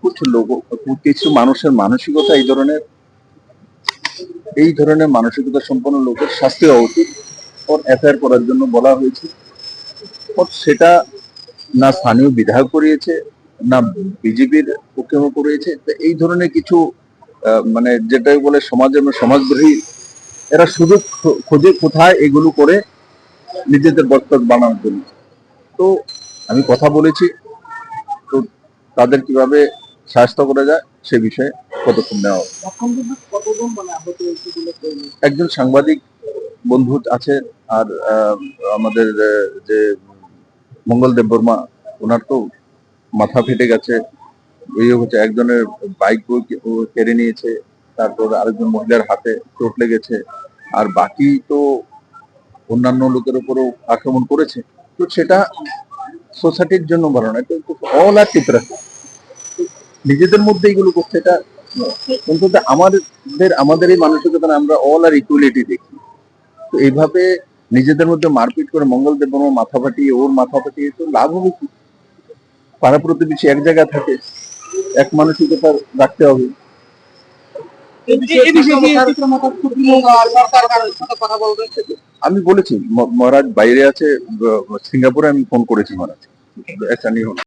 কুছ লোক, কিছু মানুষের মানসিকতা এই ধরনের এই ধরনের মানসিকতা সম্পন্ন লোকের শাস্তি হওয়া উচিত। ওর এফআইআর করার জন্য বলা হয়েছে। সেটা না স্থানীয় বিধায়ক করিয়েছে, না বিজেপির পক্ষে করিয়েছে। এই ধরনের কিছু মানে যেটাই বলে সমাজের সমাজদ্রোহী, এরা শুধু খোঁজে কোথায় এগুলো করে নিজেদের বক্তব্য বানানোর জন্য। তো আমি কথা বলেছি তাদের কীভাবে সাহায্য করা যায় সে বিষয়ে পদক্ষেপ নেওয়া মানে? একজন সাংবাদিক বন্ধু আছে আর আমাদের যে মঙ্গল দেব বর্মা ওনার তো মাথা ফেটে গেছে। এই হচ্ছে একজনের বাইক কেড়ে নিয়েছে তারপর আরেকজন মহিলার হাতে চোট লেগেছে। আর বাকি তো অন্যান্য লোকের উপরও আক্রমণ করেছে। তো সেটা সোসাইটির জন্য ভালো না কিন্তু অল আর টিপরা নিজেদের মধ্যে এগুলো করছে এটা এটা আমাদের আমাদের এই মানসিকতা আমরা অল আর ইকুয়ালিটি দেখি। তো এইভাবে নিজেদের মধ্যে মারপিট করে মঙ্গল দেব বর্মা মাথা ফাটিয়ে ওর মাথা ফাটিয়ে তো লাভ হবে কি? পাড়া প্রতিবেশী এক জায়গায় থাকে এক মানসিকতা রাখতে হবে। আমি বলেছি মহারাজ বাইরে আছে সিঙ্গাপুরে আমি ফোন করেছি মহারাজ। একটা নিয়ে হলো।